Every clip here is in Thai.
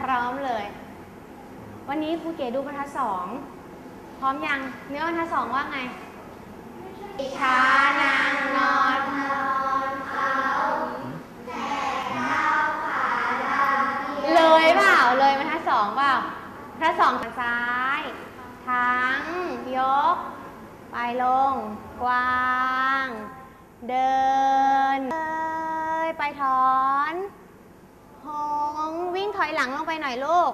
พร้อมเลย วันนี้ครูเก๋ดูบรรทัดสองพร้อมยัง เนื้อบรรทัดสองว่าไงช้านางนอนเลยเปล่าเลยบรรทัดสองเปล่าบรรทัดสองทางซ้ายทั้งยก ไปลง กวาง เดินเอ้ยไปถอนห งวิ่งถอยหลังลงไปหน่อยลูก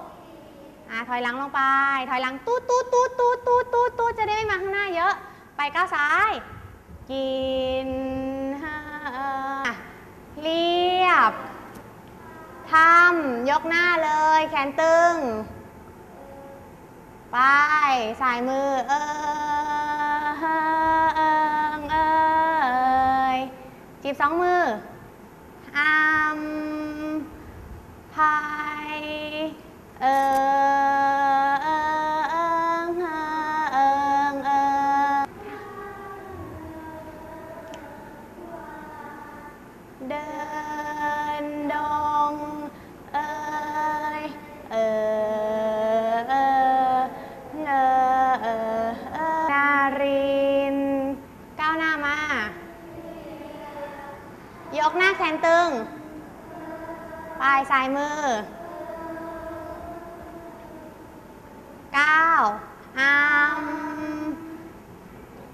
อ่าถอยหลังลงไป ถอยหลังตูดตูดตูดตูดตูดตูดตูดจะได้ไม่มาข้างหน้าเยอะ ไปก้าวซ้าย กินอะเรียบทำยกหน้าเลย แขนตึง ไป สายมือ เออเออเอยจีบสองมืออามพาย เออเออเอิงเออเอิงเออเดินดงเอยเออเออเออเออเออนารินก้าวหน้ามา ยกหน้าแขนตึง ปลายซ้ายมือ ก้าวอาม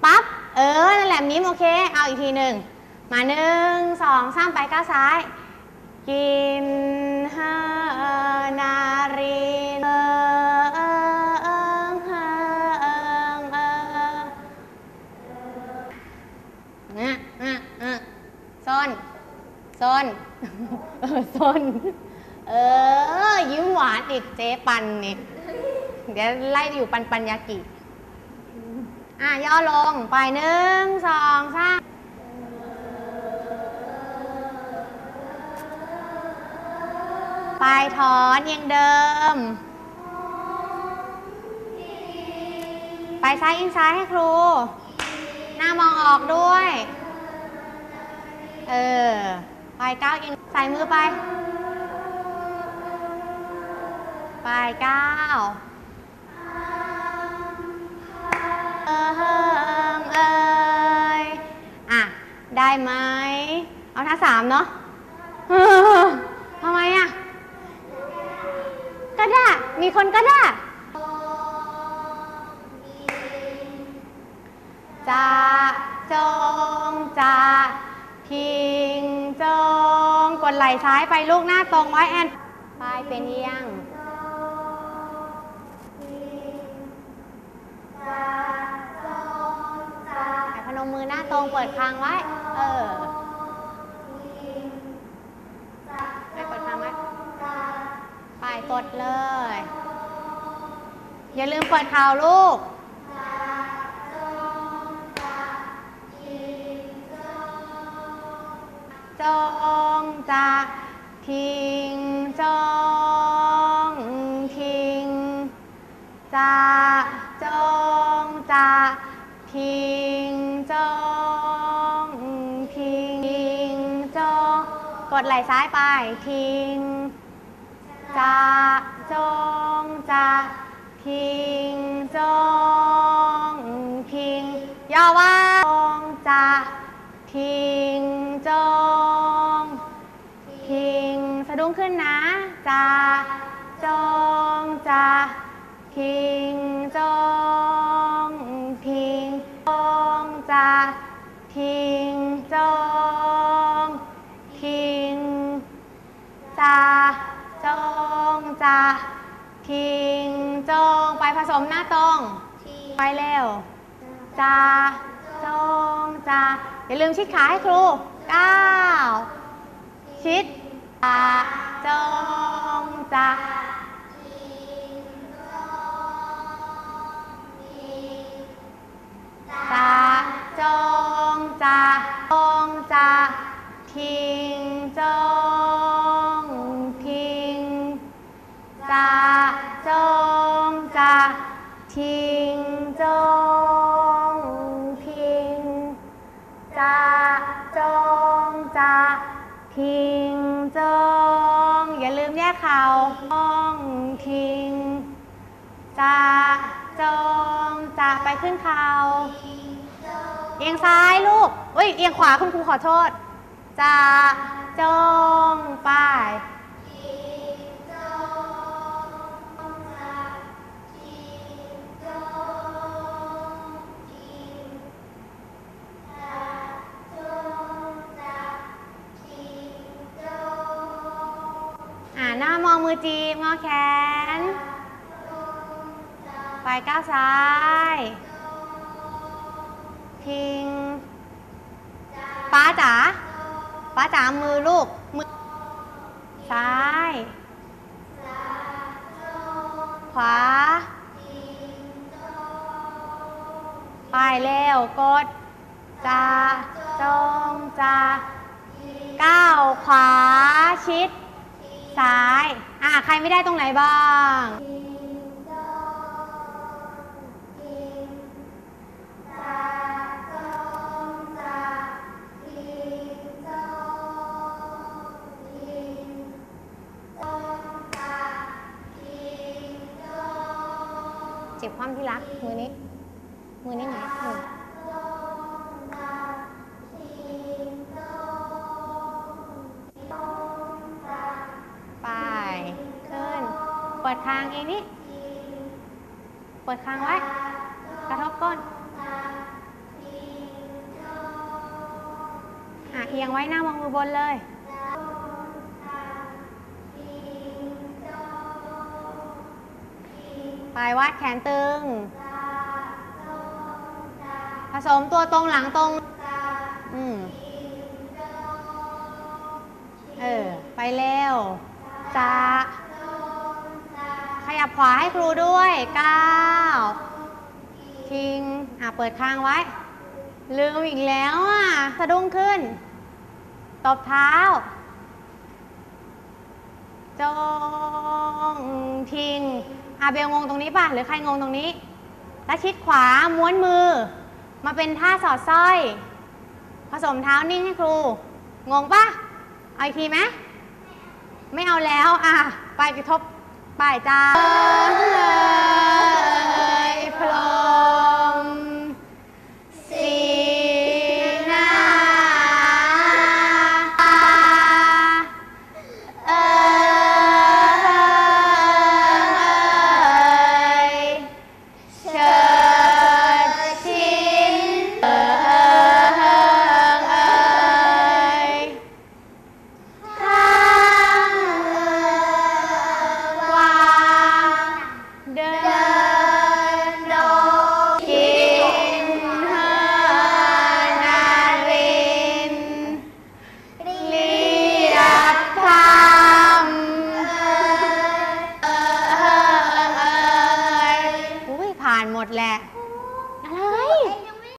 ปั๊บ เอ อนั่นแหละมิ้มโอเค เอาอีกทีหนึ่ง มาหนึ่งสองสามไปก้าวซ้าย กินฮานารินเฮงเฮงเนี่ยเนี่ยเนี่ยซ่อนซ่อนเออซนเออ ยิ้มหวานอีกเจ๊ปันนี่ เดี๋ยวไล่อยู่ปันปัญญากิ อะย่อลงไปหนึ่งสองสามไปถอนยังเดิม ไปซ้ายอิงซ้ายให้ครู หน้ามองออกด้วย เออ ไปก้าวอิงใส่มือไป ไปก้าว ได้ไหม เอาท่าสามเนาะทำไมอะก็ได้ มีคนก็ได้จะจงจะพิงจงกดไหล่ซ้ายไปลูกหน้าตรงไว้แอน ไปเป็นเอียง มมือหน้าตรงเปิดคางไว้ เออไปเปิดคางไว้ไปกดเลย อย่าลืมเปิดเข่าลูกจงจะทิ กดไหล่ซ้ายไป ทิ้งจะจงจะทิ้งจงทิ้งย่อว่าจงจะทิ้งจงทิ้งสะดุ้งขึ้นนะจะจงจะทิ้ง สมหน้าตรง ไปเร็วจะจงจะอย่าลืมชิดขาให้ครูก้าวชิดจะจงจะจะจงจะจงจะทิ้ เขาห้องทิ้งจะจงจะไปขึ้นเขาเอียงซ้ายลูกเอ้ยเอียงขวาคุณครูขอโทษจะจงไป อมองมือจีบงอแขน ไปก้าวซ้าย พิง ป้าจ๋า ป้าจ๋ามือลูก มือ ซ้าย ขวา ไปเร็วกดจะจงจะก้าวขวาชิด ซ้าย อะใครไม่ได้ตรงไหนบ้าง เจ็บความที่รัก มือนี้ มือนี้ไหนมือ เปิดคางเองนี่เปิดคางไว้ กระทบก้น อะเอียงไว้หน้ามองมือบนเลยไปวัดแขนตึง ผสมตัวตรงหลังตรง อืมเออ ไปเร็วจะข ยับขวาให้ครูด้วยก้าวทิ้งอะเปิดค้างไว้ ลืมอีกแล้วอะสะดุ้งขึ้น ตบเท้า จงทิ้งอาเบลงงตรงนี้ป่ะ หรือใครงงตรงนี้แล้วชิดขวาม้วนมือ มาเป็นท่าสอดสร้อย ผสมเท้านิ่งให้ครู งงป่ะ เอาอีกทีไหมไม่เอาแล้ว อะ ไปกระทบ ป้า